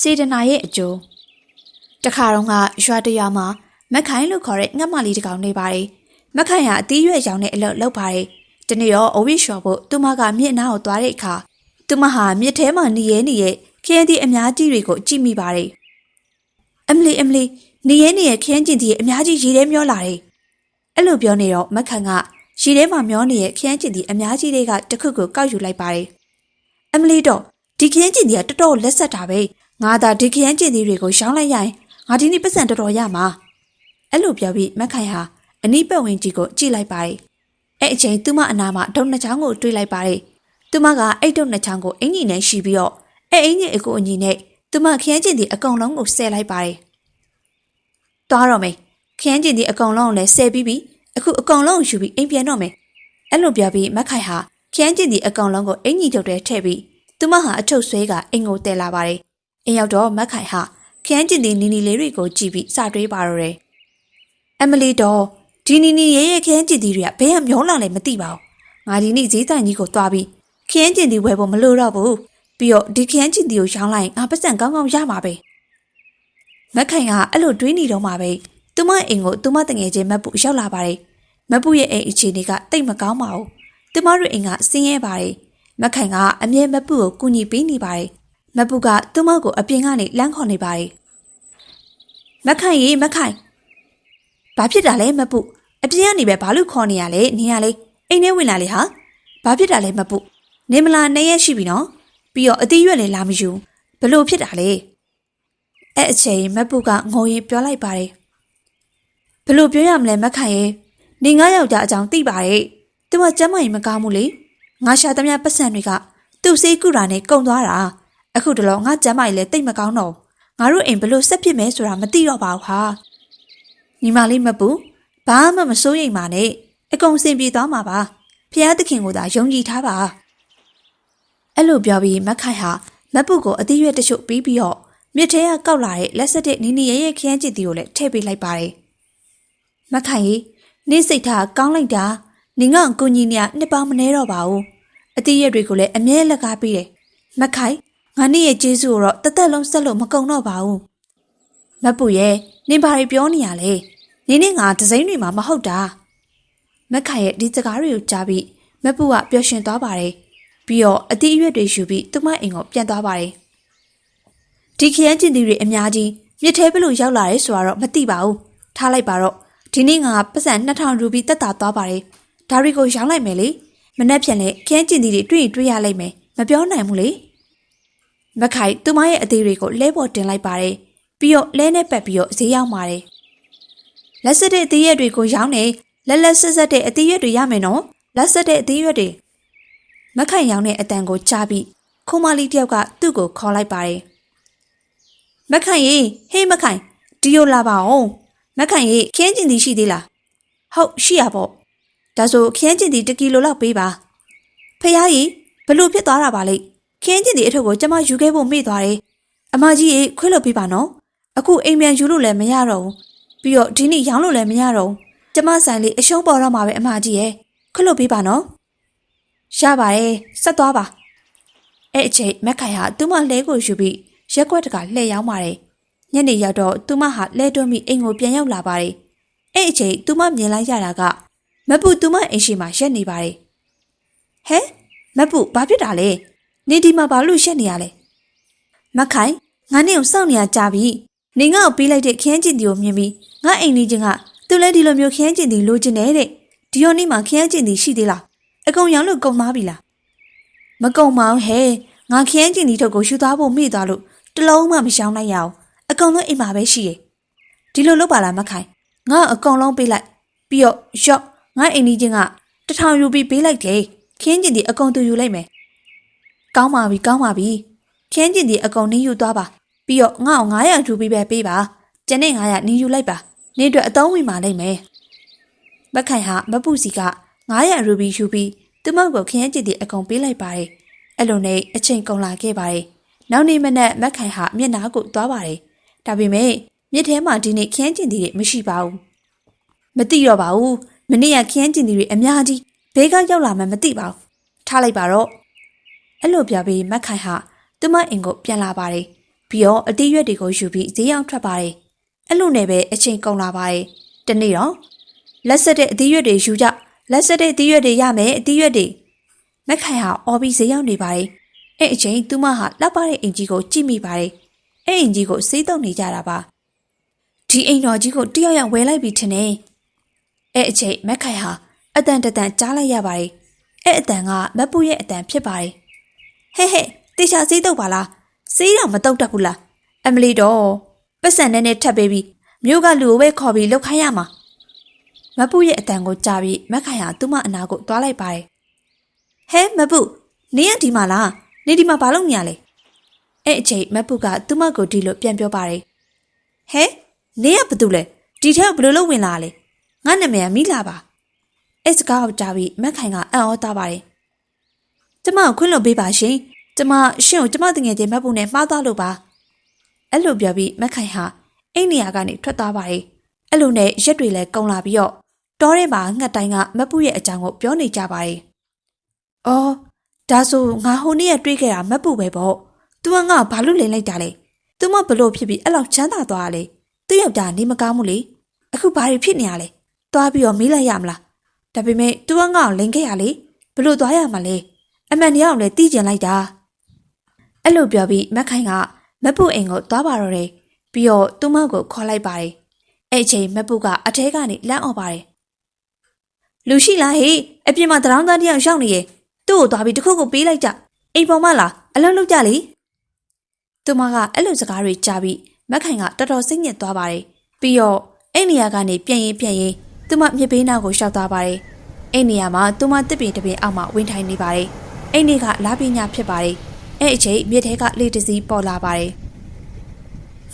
စေတနာရဲ့အကျိုးတခါတော့ကရွာတရွာမှာမက်ခိုင်လို့ခေါ်တဲ့ငှက်မလေးတစ်ကောင်နေပါတယ်မက်ခိုင်ကအသီးရွက်ရောင်တဲ့အလုပ်လုပ်ပါတယ်တနေ့တော့အဝိရှော်ဖို့သူမကမြင့်နာကိုသွားတဲ့အခါသူမဟာမြစ်ထဲမှာနေရဲနေရဲခင်းသည့်အများကြီးတွေကိုကြည့်မိပါတယ်အမလီအမလီနေရဲနေရဲခင်းကျင်သည့်အများကြီးရေထဲမျောလာတယ်အဲ့လိုပြောနေတော့မက်ခိုင်ကရေထဲမှာမျောနေတဲ့ခင်းကျင်သည့်အများကြီးတွေကတစ်ခုခုကောက်ယူလိုက်ပါတယ်အမလီတော့ဒီခင်းကျင်သည့်ကတော်တော်လက်ဆက်တာပဲ ငါသာဒီခင်းကျင်သည့်တွေကိုရှောင်းလိုက်ရရင်ငါဒီနေ့ပတ်စံတော်တော်ရမှာအဲ့လိုပြောပြီးမက်ခိုင်ဟာအနိပတ်ဝင်းကြီးကိုကြည့်လိုက်ပါတယ်အဲ့အချိန်သူမအနာမှာဒုံနှစ်ချောင်းကိုတွေးလိုက်ပါတယ်သူမကအဲ့ဒုံနှစ်ချောင်းကိုအင်ကြီးနဲ့ရှိပြီးတော့အဲ့အင်ကြီးအကိုအညီနဲ့သူမခင်းကျင်သည့်အကောင်လုံးကိုဆဲလိုက်ပါတယ်သွားတော့မယ်ခင်းကျင်သည့်အကောင်လုံးကိုလည်းဆဲပြီးပြီအခုအကောင်လုံးကိုယူပြီးအိမ်ပြန်တော့မယ်အဲ့လိုပြောပြီးမက်ခိုင်ဟာခင်းကျင်သည့်အကောင်လုံးကိုအင်ကြီးထုတ်တဲ့ထည့်ပြီးသူမဟာအထုပ်ဆွဲကအင်ကိုတဲလာပါတယ် အင်ရောက်တော့မက်ခိုင်ဟာခင်းကျင်သည့်နီနီလေးတွေကိုကြည့်ပြီးစတွေးပါတော့တယ်အမလီတော့ဒီနီနီရဲ့ရဲ့ခင်းကျင်သည့်တွေကဘယ်ကမျောလာလဲမသိပါဘူးငါဒီနေ့ဈေးတိုင်ကြီးကိုသွားပြီးခင်းကျင်သည့်ဝယ်ဖို့မလိုတော့ဘူးပြီးတော့ဒီခင်းကျင်သည့်ကိုရောင်းလိုက်ရင်ငါပတ်စံကောင်းကောင်းရမှာပဲမက်ခိုင်ကအဲ့လိုတွေးနေတော့မှပဲသူမအိမ်ကိုသူမတငယ်ချင်းမက်ပူရောက်လာပါတယ်မက်ပူရဲ့အိမ်အခြေအနေကတိတ်မကောင်းပါဘူးသူမတို့အိမ်ကဆင်းရဲပါတယ်မက်ခိုင်ကအမြဲမက်ပူကိုကူညီပေးနေပါတယ် မက်ပူကသူမကိုအပြင်ကနေလမ်းခေါ်နေပါတယ်မက်ခိုင်ရေမက်ခိုင်ဘာဖြစ်တာလဲမက်ပူအပြင်ကနေပဲဘာလို့ခေါ်နေရလဲနင်ရလေအိမ်ထဲဝင်လာလေဟာဘာဖြစ်တာလဲမက်ပူနေမလားနေရက်ရှိပြီနော်ပြီးတော့အသီးရွက်လည်းလာမယူဘလို့ဖြစ်တာလဲအဲ့အချိန်မက်ပူကငိုရင်ပြောလိုက်ပါတယ်ဘလို့ပြောရမလဲမက်ခိုင်ရေနေငါယောက်ျားအကြောင်းသိပါတယ်သူကကျမ်းမာရင်မကောင်းဘူးလေငါရှာသမျှပတ်စံတွေကသူ့စေးကုတာနဲ့ကုံသွားတာ အခုတလောငါကျမ်းမာရင်လည်းတိတ်မကောင်းတော့ငါတို့အိမ်ဘလို့ဆက်ဖြစ်မဲဆိုတာမသိတော့ပါဘူးဟာညီမလေးမပူဘာမှမစိုးရိမ်ပါနဲ့အကုန်စင်ပြေသွားမှာပါဖျားသခင်ကိုသာယုံကြည်ထားပါအဲ့လိုပြောပြီးမက်ခိုင်ဟာမက်ပုကိုအသီးရွက်တချို့ပြီးပြီးတော့မြစ်ထဲကကောက်လာတဲ့လက်ဆက်တဲ့နီနီရဲရဲခရမ်းကျစ်တီကိုလည်းထည့်ပေးလိုက်ပါတယ်မက်ခိုင်ကြီးနေစိတ်ထားကောင်းလိုက်တာနင်ကအကူကြီးနေရနှစ်ပေါင်းမနေတော့ပါဘူးအသီးရွက်တွေကိုလည်းအမြဲလက်ကားပေးတယ်မက်ခိုင် ငါနေ့ရဲ့ကျေးဇူးကိုတော့တသက်လုံးဆက်လို့မကုန်တော့ပါဘူးမက်ပုရဲ့နင်ဘာတွေပြောနေရလဲနင်နဲ့ငါဒစိမ့်တွေမှာမဟုတ်တာမက်ခိုင်ရဲ့ဒီစကားတွေကိုကြားပြီးမက်ပုကပျော်ရွှင်သွားပါတယ်ပြီးတော့အသီးအရွက်တွေယူပြီးသူမအိမ်ကိုပြန်သွားပါတယ်ဒီခရမ်းကျင်တီတွေအများကြီးမြစ်ထဲဘလို့ရောက်လာရဲဆိုတော့မသိပါဘူးထားလိုက်ပါတော့ဒီနေ့ငါပတ်စံ2000ရူပီတက်တာသွားပါတယ်ဒါတွေကိုရောင်းလိုက်မယ်လေမနှက်ဖြန်လေခရမ်းကျင်တီတွေတွေ့ရင်တွေ့ရလိမ့်မယ်မပြောနိုင်ဘူးလေ မခိုင်သူမရဲ့အသေးတွေကိုလဲပေါ်တင်လိုက်ပါတယ်ပြီးတော့လဲနဲ့ပတ်ပြီးတော့ဈေးရောက်ပါတယ်လက်စစ်တဲ့အသေးရက်တွေကိုရောင်းနေလက်လက်ဆက်ဆက်တဲ့အသေးရက်တွေရမယ်နော်လက်ဆက်တဲ့အသေးရက်တွေမခိုင်ရောင်းတဲ့အတန်ကိုကြားပြီးခုမလေးတယောက်ကသူ့ကိုခေါ်လိုက်ပါတယ်မခိုင်ရေဟေးမခိုင်ဒီလိုလာပါအောင်မခိုင်ရေခင်းကျင်တီရှိသေးလားဟုတ်ရှိရပေါ့ဒါဆိုခင်းကျင်တီ1ကီလိုလောက်ပေးပါဖះကြီးဘလို့ဖြစ်သွားတာပါလိမ့် ခင်းကျင်တီအထုပ်ကိုကျမယူခဲ့ဖို့မေ့သွားတယ်အမကြီးရေခွေးလို့ပေးပါနော်အခုအိမ်မြန်ယူလို့လည်းမရတော့ဘူးပြီးတော့ဒီနေ့ရောင်းလို့လည်းမရတော့ဘူးကျမဆိုင်လေးအရှုံးပေါ်တော့မှာပဲအမကြီးရဲ့ခွလို့ပေးပါနော်ရပါတယ်ဆက်သွားပါအဲ့အချိန်မက်ခိုင်ဟာသူမလဲကိုယူပြီးရက်ွက်တကလှည့်ရောက်ပါတယ်ညနေရောက်တော့သူမဟာလဲတွန်းပြီးအိမ်ကိုပြန်ရောက်လာပါတယ်အဲ့အချိန်သူမမြင်လိုက်ရတာကမပူသူမအိမ်ရှိမှာရက်နေပါတယ်ဟဲမပူဘာဖြစ်တာလဲ နေဒီမှာဘာလို့ရက်နေရလဲမက်ခိုင်ငါနဲ့ကိုစောင့်နေရကြပြီနေငါ့ကိုပေးလိုက်တဲ့ခင်းကျင်တီကိုမြင်ပြီးငါအိမ်နေချင်းကသူလည်းဒီလိုမျိုးခင်းကျင်တီလိုချင်တယ်တဲ့ဒီရောနေ့မှာခင်းကျင်တီရှိသေးလားအကုန်ရောင်းလို့ကုန်သွားပြီလားမကုန်ပါဘူးဟဲ့ငါခင်းကျင်တီထုတ်ကိုယူသွားဖို့မိသွားလို့တလုံးမှမရှောင်းလိုက်ရအောင်အကုန်လုံးအိမ်မှာပဲရှိတယ်ဒီလိုလုပ်ပါလားမခိုင်ငါအကုန်လုံးပေးလိုက်ပြီးတော့ရော့ငါအိမ်နေချင်းကတထောင်ယူပြီးပေးလိုက်တယ်ခင်းကျင်တီအကုန်သူယူလိုက်မယ် ကောင်းပါပြီကောင်းပါပြီခင်းကျင်တီအကုန်နင်းယူသွားပါပြီးတော့ငါ့ကို900ထူပြီးပဲပေးပါကျန်တဲ့900နင်းယူလိုက်ပါနေအတွက်အသုံးဝင်ပါလိမ့်မယ်မခိုင်ဟာမပူစီက900ရူဘီယူပြီးသူမကိုခရမ်းကျစ်တီအကုန်ပေးလိုက်ပါတယ်အဲ့လိုနဲ့အချိန်ကုန်လာခဲ့ပါတယ်နောက်နေ့မနက်မခိုင်ဟာမျက်နှာကိုသွားပါတယ်ဒါပေမဲ့မြစ်ထဲမှာဒီနေ့ခရမ်းကျင်တီတွေမရှိပါဘူးမသိတော့ပါဘူးမနေ့ကခရမ်းကျင်တီတွေအများကြီးဘေးကရောက်လာမှမသိပါဘူးထားလိုက်ပါတော့ အဲ့လိုပြပြီးမခိုင်ဟာသူမအိမ်ကိုပြန်လာပါတယ်ဘပြီးတော့အတီးရွက်တွေကိုယူပြီးဈေးရောက်ထွက်ပါတယ်အဲ့လိုနဲ့ပဲအချိန်ကုန်လာပါတယ်တနေ့တော့လက်ဆက်တဲ့အတီးရွက်တွေယူကြလက်ဆက်တဲ့အတီးရွက်တွေရမယ်အတီးရွက်တွေမက်ခိုင်ဟာအော်ပြီးဈေးရောက်နေပါတယ်အဲ့အချိန်သူမဟာလောက်ပါတဲ့အင်ကြီးကိုကြည့်မိပါတယ်အဲ့အင်ကြီးကိုစေးတုံနေကြတာပါဒီအိမ်တော်ကြီးကိုတယောက်ယောက်ဝယ်လိုက်ပြီထင်တယ်အဲ့အချိန်မက်ခိုင်ဟာအတန်တတန်ကြားလိုက်ရပါတယ်အဲ့အတန်ကမက်ပူရဲ့အတန်ဖြစ်ပါတယ် ဟဲ့ဟဲ့တေချာစေးတုပ်ပါလားစေးတော့မတုတ်တတ်ဘူးလားအမလီတော့ပတ်စံနဲ့နဲ့ထပ်ပေးပြီးမြို့ကလူကိုပဲခေါ်ပြီးလှုပ်ခိုင်းရမှာမပူရဲ့အတန်ကိုကြားပြီးမက်ခိုင်ဟာသူ့မအနာကိုတွားလိုက်ပါတယ်ဟဲမပူနင်းကဒီမှာလားနေဒီမှာဘာလုပ်နေရလဲအဲ့အချိန်မပူကသူ့မကိုဒီလိုပြန်ပြောပါတယ်ဟဲနင်းကဘာတူလဲဒီထဲကဘယ်လိုလုပ်ဝင်လာလဲငါနာမည်ကမိလာပါအဲ့စကားကိုကြားပြီးမက်ခိုင်ကအံ့ဩသားပါတယ် ကျမကိုခွင့်လွှတ်ပေးပါရှင်ကျမရှင်ကိုကျမတငယ်ချင်းမပူနဲ့မှားသွားလို့ပါအဲ့လိုပြောပြီးမက်ခိုင်ဟာအိမ်နေရာကနေထွက်သွားပါတယ်အဲ့လိုနဲ့ရက်တွေလည်းကုန်လာပြီးတော့တောထဲမှာငှက်တိုင်းကမပူရဲ့အကြောင်းကိုပြောနေကြပါတယ်အော်ဒါဆိုငါဟိုနေ့ကတွေးခဲ့တာမပူပဲပေါ့။ तू ကငါဘာလို့လိန်လိုက်တာလဲ။ तू မဘလို့ဖြစ်ပြီးအဲ့လောက်ချမ်းသာသွားတာလေ။သူ့ယောက်ျားနေမကောင်းဘူးလေ။အခုဘာတွေဖြစ်နေရလဲ။သွားပြီးတော့မေးလိုက်ရမလား။ဒါပေမဲ့ तू ကငါ့ကိုလိန်ခဲ့ရလေ။ဘလို့သွားရမှာလဲ။ အမှန်တရားကိုလည်းသိကျင်လိုက်တာ။အဲ့လိုပြောပြီးမက်ခိုင်ကမပူအိမ်ကိုသွားပါတော့တယ်။ပြီးတော့သူ့မကိုခေါ်လိုက်ပါတယ်။အဲ့အချိန်မပူကအထဲကနေလန့်អော်ပါတယ်။လူရှိလားဟေးအပြင်မှာတရောင်းသားတယောက်ရောက်နေရဲ့။သူ့ကိုသွားပြီးတစ်ခုခုပေးလိုက်ကြအိမ်ပေါ်မလားအလုံးလုံးကြလေသူမကအဲ့လိုစကားတွေကြားပြီးမက်ခိုင်ကတော်တော်စိတ်ညစ်သွားပါတယ်ပြီးတော့အဲ့နေရာကနေပြန်ရင်ပြန်ရင်သူမမြစ်ဘေးနားကိုရှောက်သွားပါတယ်အဲ့နေရာမှာသူမတစ်ပင်တစ်ပင်အောက်မှာဝင်ထိုင်နေပါတယ် အဲ့နေကလာပညာဖြစ်ပါတယ်အဲ့အချိန်မြစ်ထဲကလေတစည်းပေါ်လာပါတယ်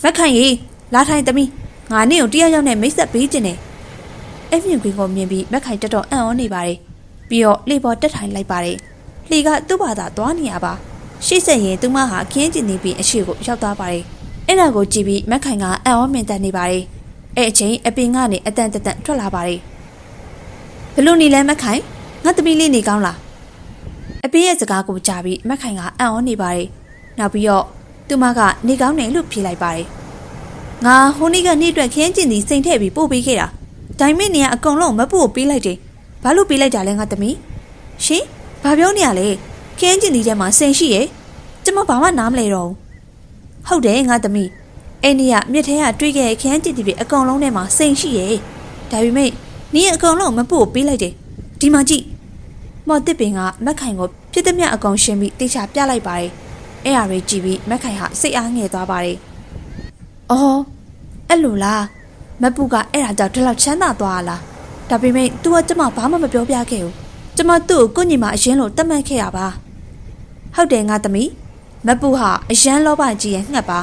မက်ခိုင်ရေလာထိုင်သမီးငါနေ့ကိုတရားရောက်နဲ့မိတ်ဆက်ပေးခြင်းနဲ့အဲ့မြင်ကွင်းကိုမြင်ပြီးမက်ခိုင်တော်တော်အံ့ဩနေပါတယ်ပြီးတော့လေပေါ်တက်ထိုင်လိုက်ပါတယ်လှေကသူ့ဘာသာသွားနေရပါရှေ့ဆက်ရင်သူမဟာခင်းကျင်နေပြီးအရှိကိုရောက်သွားပါတယ်အဲ့ဒါကိုကြည့်ပြီးမက်ခိုင်ကအံ့ဩမြင်တတ်နေပါတယ်အဲ့အချိန်အပင်ကနေအတန်တတန်ထွက်လာပါတယ်ဘလို့နေလဲမက်ခိုင်ငါသမီးလေးနေကောင်းလားအ ပင်ရဲ့စကားကိုကြားပြီးမက်ခိုင်ကအံ့ဩနေပါတယ်နောက်ပြီးတော့သူမကနေကောင်းတယ်လို့ဖြေလိုက်ပါတယ်ငါဟိုနေ့ကနေ့အတွက်ခင်းကျင်သည်စိန်ထည့်ပြီးပို့ပေးခဲ့တာဒါပေမဲ့နေကအကုန်လုံးမပူကိုပေးလိုက်တယ်ဘာလို့ပေးလိုက်တာလဲငါသမီးရှင်ဘာပြောနေရလဲခင်းကျင်ဒီထဲမှာစိန်ရှိရဲ့ကျမဘာမှနားမလဲတော့ဘူးဟုတ်တယ်ငါသမီးအဲ့နေ့ကမြစ်ထဲကတွေးခဲ့တဲ့ခင်းကျင်ဒီတွေအကောင်လုံးထဲမှာစိန်ရှိရဲ့ဒါပေမဲ့နင်းအကောင်လုံးမပို့ပေးလိုက်တယ်ဒီမှာကြည့်မော်တစ်ပင်ကမက်ခိုင်ကို ပြစ်သမျှအကောင်ရှင်းပြီးတေချာပြလိုက်ပါတယ်အဲ့ဟာတွေကြည့်ပြီးမက်ခိုင်ဟာစိတ်အားငယ်သွားပါတယ်အော်အဲ့လိုလားမပူကအဲ့ဒါကြောင့်ဒီလောက်ချမ်းသာသွားလားဒါပေမဲ့ तू ကကျမဘာမှမပြောပြခဲ့ဘူးကျမသူ့ကိုကိုညီမအရင်လိုတတ်မှတ်ခဲ့ရပါဟုတ်တယ်ငါသမီးမပူဟာအရန်လောဘကြီးရဲ့ငှက်ပါ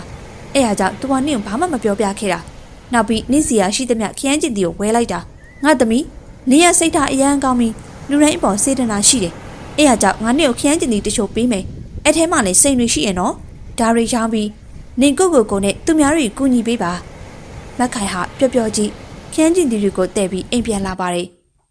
အဲ့ဒါကြောင့်သူကနင့်ကိုဘာမှမပြောပြခဲ့တာနောက်ပြီးနင့်စီယာရှိသမျှခရမ်းကျင်တီကိုဝဲလိုက်တာငါသမီးနင့်ရဲ့စိတ်ထားအရန်ကောင်းပြီးလူတိုင်းအပေါ်စေတနာရှိတယ် အဲ့ဒါကြောင့်ငါနင့်ကိုခရမ်းကျင်တီတချို့ပေးမယ်အဲ့ထဲမှာလည်းစိတ်တွေရှိရနော်ဒါတွေရောင်းပြီးနင်ကိုကိုကိုနဲ့သူများတွေကိုကူညီပေးပါမက်ခိုင်ဟာပျော်ပျော်ကြီးခရမ်းကျင်တီတွေကိုတဲ့ပြီးအိမ်ပြန်လာပါတယ်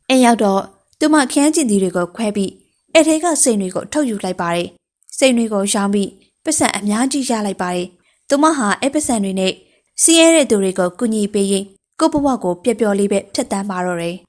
အိမ်ရောက်တော့သူမခန်းကျင်တီတွေကိုခွဲပြီးအဲ့ထဲကစိန်တွေကိုထုတ်ယူလိုက်ပါတယ်။စိန်တွေကိုရောင်းပြီးပတ်စံအများကြီးရလိုက်ပါတယ်။သူမဟာအဲ့ပတ်စံတွေနဲ့စီးရဲတဲ့သူတွေကိုကူညီပေးရင်ကိုဘဘကိုပျော်ပျော်လေးပဲဖြတ်တန်းပါတော့တယ်။